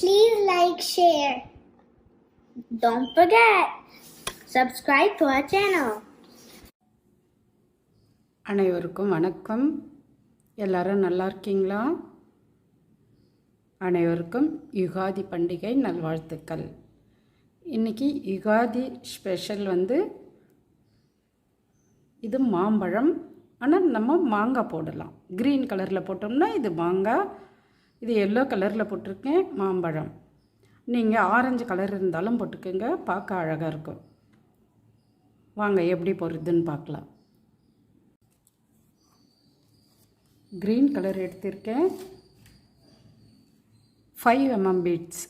Please like, share. Don't forget, subscribe to our channel. அனைவருக்கும் வணக்கம். எல்லாரும் நல்லா இருக்கீங்களா? அனைவருக்கும் யுகாதி பண்டிகை நல்வாழ்த்துக்கள். இன்றைக்கி யுகாதி ஸ்பெஷல் வந்து இது மாம்பழம். ஆனால் நம்ம மாங்காய் போடலாம். க்ரீன் கலரில் போட்டோம்னா இது மாங்காய் இது எல்லோ கலரில் போட்டிருக்கேன் மாம்பழம். நீங்கள் ஆரஞ்சு கலர் இருந்தாலும் போட்டுக்கோங்க பார்க்க அழகாக இருக்கும். வாங்க எப்படி போடுறதுன்னு பார்க்கலாம். க்ரீன் கலர் எடுத்திருக்கேன். Five MM beads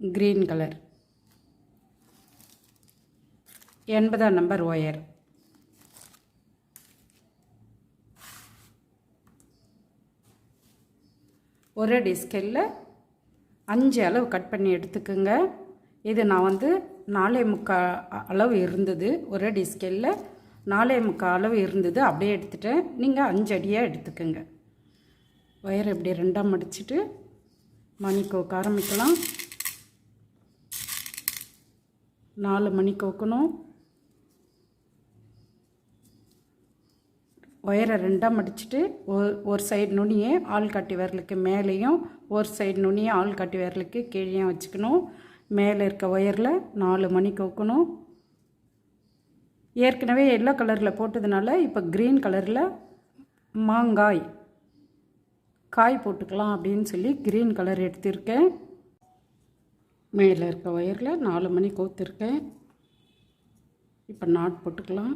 green colour எண்பதாம் நம்பர் ஒயர் ஒரு ஸ்கெல்லில் அஞ்சு அளவு கட் பண்ணி எடுத்துக்கோங்க. இது நான் வந்து நாலே முக்கால் அளவு இருந்தது. ஒரே டிஸ்கெல்ல நாலே முக்கால் அளவு இருந்தது. அப்படியே எடுத்துட்டேன். நீங்கள் அஞ்சு அடியாக எடுத்துக்கோங்க. ஒயர் இப்படி ரெண்டாக மடிச்சுட்டு மணிக்கோக்க ஆரம்பிக்கலாம். நாலு மணி கோக்கணும் ஒயரை ரெண்டாக மடிச்சுட்டு ஒரு ஒரு சைடு நுனியை ஆள் காட்டி விரலுக்கு மேலேயும் ஒரு சைடு நுனியை ஆள் காட்டி விரலுக்கு கீழேயும் வச்சுக்கணும். மேலே இருக்க ஒயரில் நாலு மணி கோக்கணும். ஏற்கனவே எல்லோ கலரில் போட்டதுனால இப்போ க்ரீன் கலரில் மாங்காய் காய் போட்டுக்கலாம் அப்படின்னு சொல்லி க்ரீன் கலர் எடுத்திருக்கேன். மேலே இருக்க ஒயரில் நாலு மணி கோத்துருக்கேன். இப்போ நாட் போட்டுக்கலாம்.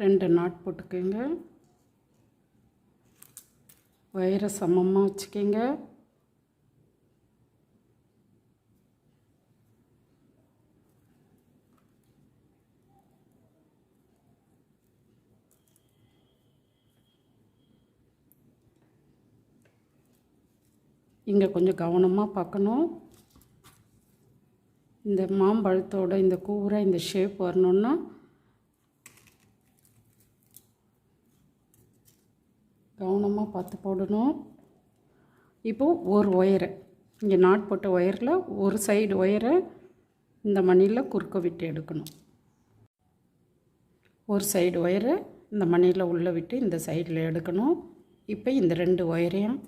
ரெண்டு நாட் போட்டுக்கோங்க. ஒயரை சமமாக வச்சுக்கோங்க. இங்கே கொஞ்சம் கவனமாக பார்க்கணும். இந்த மாம்பழத்தோட இந்த கூரை இந்த ஷேப் வரணுன்னா கவனமாக பார்த்து போடணும். இப்போது ஒரு ஒயரை. இங்கே நாட் போட்ட ஒயரில் ஒரு சைடு ஒயரை இந்த மணியில் குறுக்க விட்டு எடுக்கணும். ஒரு சைடு ஒயரை இந்த மணியில் உள்ளே விட்டு இந்த சைடில் எடுக்கணும். இப்போ இந்த ரெண்டு ஒயரையும்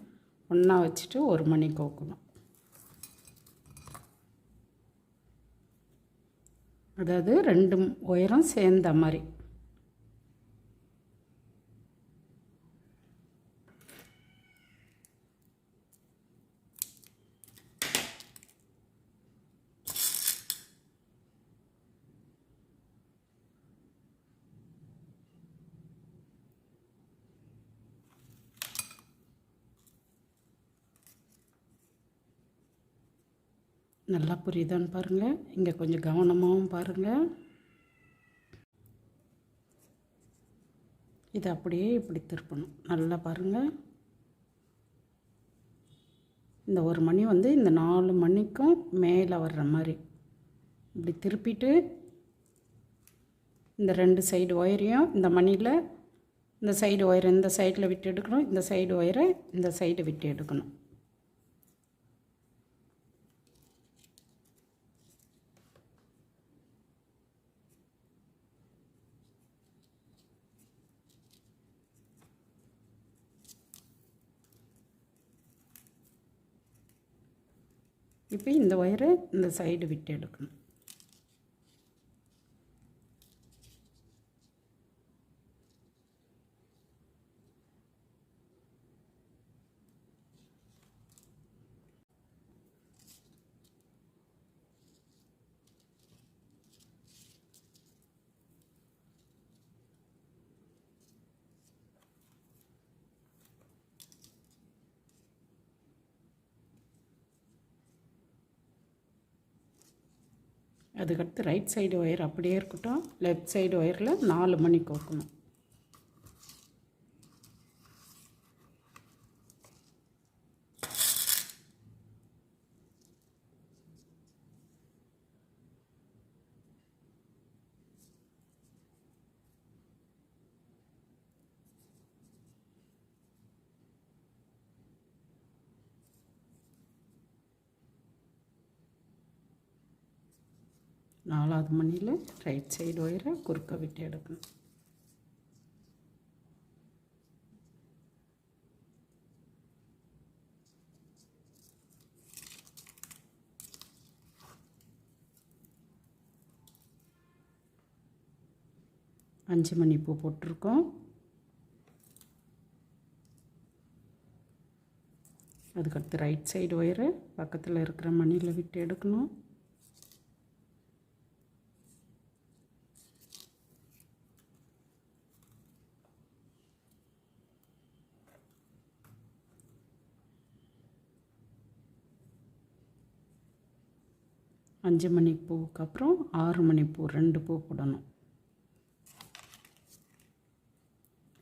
ஒன்றா வச்சுட்டு ஒரு மணி கோக்கணும். அதாவது ரெண்டு ஒயரும் சேர்ந்த மாதிரி. நல்லா புரியுதான்னு பாருங்கள் இங்கே கொஞ்சம் கவனமாகவும் பாருங்கள் இதை அப்படியே இப்படி திருப்பணும். நல்லா பாருங்கள் இந்த ஒரு மணி வந்து இந்த நாலு மணிக்கும் மேலே வர்ற மாதிரி. இப்படி திருப்பிட்டு இந்த ரெண்டு சைடு ஒயரையும் இந்த மணியில் இந்த சைடு ஒயரை இந்த சைடில் விட்டு எடுக்கணும். இந்த சைடு ஒயரை இந்த சைடு விட்டு எடுக்கணும். இப்போ இந்த ஒயரை இந்த சைடு விட்டு எடுக்கணும் அதுக்கடுத்து ரைட் சைடு ஒயர் அப்படியே இருக்கட்டும். லெஃப்ட் சைடு ஒயரில் நாலு மணி கோக்கணும் நாலாவது மணியில் ரைட் சைடு ஒயரை குறுக்க விட்டு எடுக்கணும். அஞ்சு மணி பூ போட்டிருக்கோம். அதுக்கடுத்து ரைட் சைடு ஒயரை பக்கத்தில் இருக்கிற மணியில் விட்டு எடுக்கணும். அஞ்சு மணி பூவுக்கு அப்புறம் ஆறு மணி பூ ரெண்டு பூ போடணும்.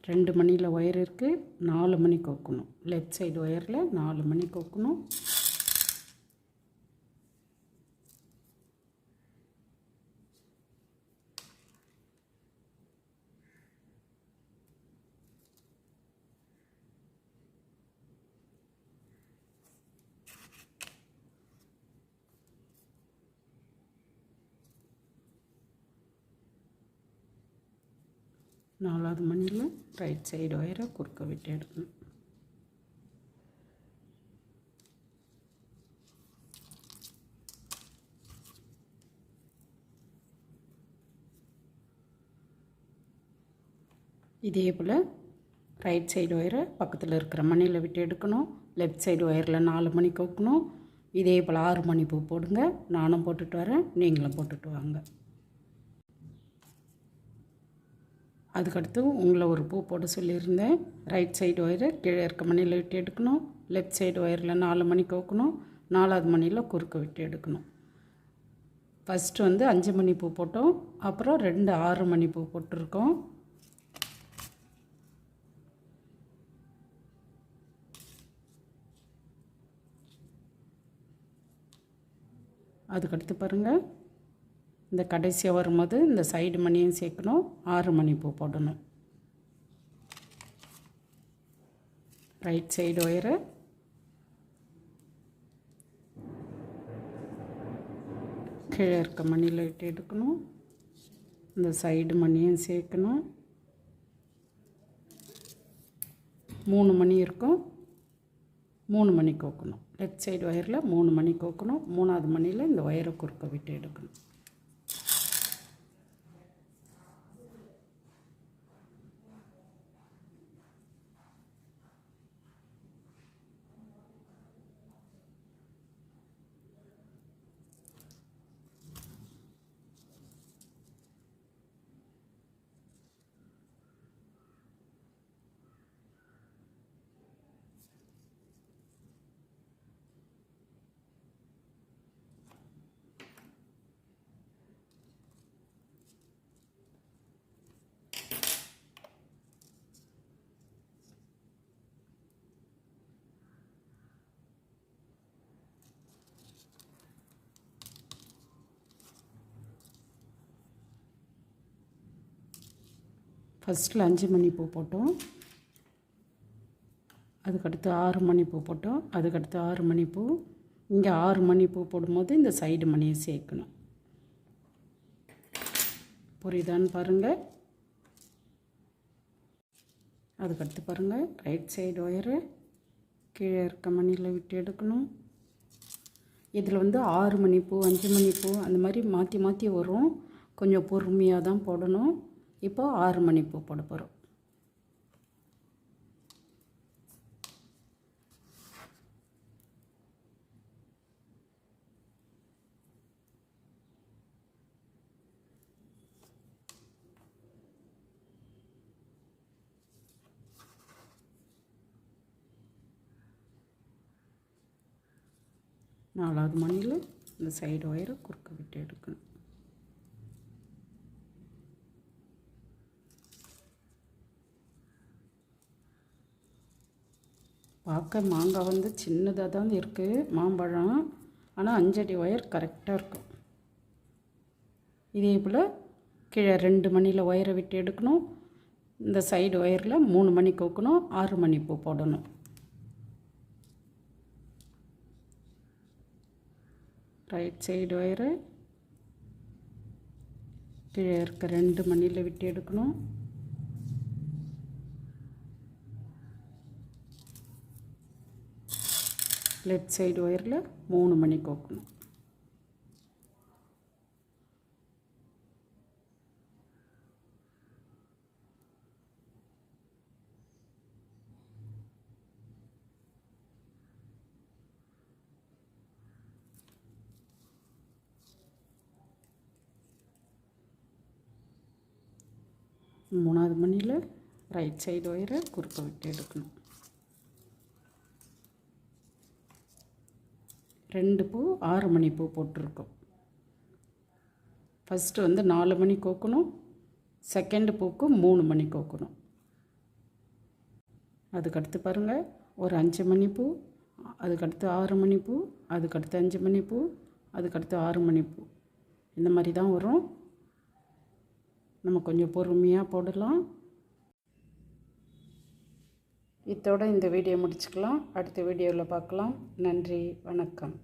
ரெண்டு மணியில் ஒயர் இருக்குது நாலு மணி கோக்கணும். லெஃப்ட் சைடு ஒயரில் நாலு மணி கோக்கணும். நாலாவது மணியில் ரைட் சைடு ஒயரை குறுக்க விட்டு எடுக்கணும். இதே போல் ரைட் சைடு ஒயரை பக்கத்தில் இருக்கிற மணியில் விட்டு எடுக்கணும். லெஃப்ட் சைடு ஒயரில் நாலு மணி கோக்கணும். இதே போல் ஆறு மணி பூ போடுங்க. நானும் போட்டுட்டு வரேன். நீங்களும் போட்டுட்டு வாங்க. அதுக்கடுத்து உங்களை ஒரு பூ போட சொல்லியிருந்தேன். ரைட் சைடு ஒயரை கீழே இருக்க மணியில் விட்டு எடுக்கணும். லெஃப்ட் சைடு ஒயரில் நாலு மணி கோக்கணும். நாலாவது மணியில் குறுக்க விட்டு எடுக்கணும். ஃபஸ்ட்டு வந்து அஞ்சு மணி பூ போட்டோம். அப்புறம் ரெண்டு ஆறு மணி பூ போட்டிருக்கோம். அதுக்கடுத்து பாருங்கள் இந்த கடைசியாக வரும்போது இந்த சைடு மணியும் சேர்க்கணும். ஆறு மணி பூ போடணும். ரைட் சைடு ஒயரு கீழே இருக்க மணியில் விட்டு எடுக்கணும். இந்த சைடு மணியும் சேர்க்கணும். மூணு மணி இருக்கும். மூணு மணி கோக்கணும். லெஃப்ட் சைடு ஒயரில் மூணு மணி கோக்கணும். மூணாவது மணியில் இந்த ஒயரை குறுக்க விட்டு எடுக்கணும். ஃபஸ்ட்டில் அஞ்சு மணி பூ போட்டோம். அதுக்கடுத்து ஆறு மணி பூ போட்டோம். அதுக்கடுத்து ஆறு மணி பூ. இங்கே ஆறு மணி பூ போடும்போது இந்த சைடு மணியை சேர்க்கணும். புரியுதான்னு பாருங்கள் அதுக்கடுத்து பாருங்கள் ரைட் சைடு ஒயரு கீழே இருக்க மணியில் விட்டு எடுக்கணும். இதில் வந்து ஆறு மணி பூ அஞ்சு மணி பூ அந்த மாதிரி மாற்றி மாற்றி வரும். கொஞ்சம் பொறுமையாக தான் போடணும். இப்போ ஆறு மணி பூ போட போகிறோம் நாலாவது மணியில் இந்த சைடு ஒயரை குறுக்க விட்டு எடுக்கணும். பார்க்க மாங்காய் வந்து சின்னதாக தான் இருக்குது மாம்பழம். ஆனால் அஞ்சடி ஒயர் கரெக்டாக இருக்கும். இதே போல் கீழே ரெண்டு மணியில் ஒயரை விட்டு எடுக்கணும். இந்த சைடு ஒயரில் மூணு மணி கோக்கணும் ஆறு மணி பூ போடணும். Right side wire. கீழே இருக்க ரெண்டு மணியில் விட்டு எடுக்கணும். லெஃப்ட் சைடு ஒயரில் மூணு மணி கோக்கணும். மூணாவது மணியில் ரைட் சைடு ஒயரை குறுக்க விட்டு எடுக்கணும். ரெண்டு பூ ஆறு மணி பூ போட்டிருக்கோம். ஃபஸ்ட்டு வந்து நாலு மணி கோக்கணும். செகண்டு பூக்கு மூணு மணி கோக்கணும். அதுக்கடுத்து பாருங்கள் ஒரு அஞ்சு மணி பூ அதுக்கடுத்து ஆறு மணி பூ அதுக்கடுத்து அஞ்சு மணி பூ அதுக்கடுத்து ஆறு மணி பூ. இந்த மாதிரி தான் வரும். நம்ம கொஞ்சம் பொறுமையாக போடலாம். இத்தோடு இந்த வீடியோ முடிச்சுக்கலாம். அடுத்த வீடியோவில் பார்க்கலாம். நன்றி வணக்கம்.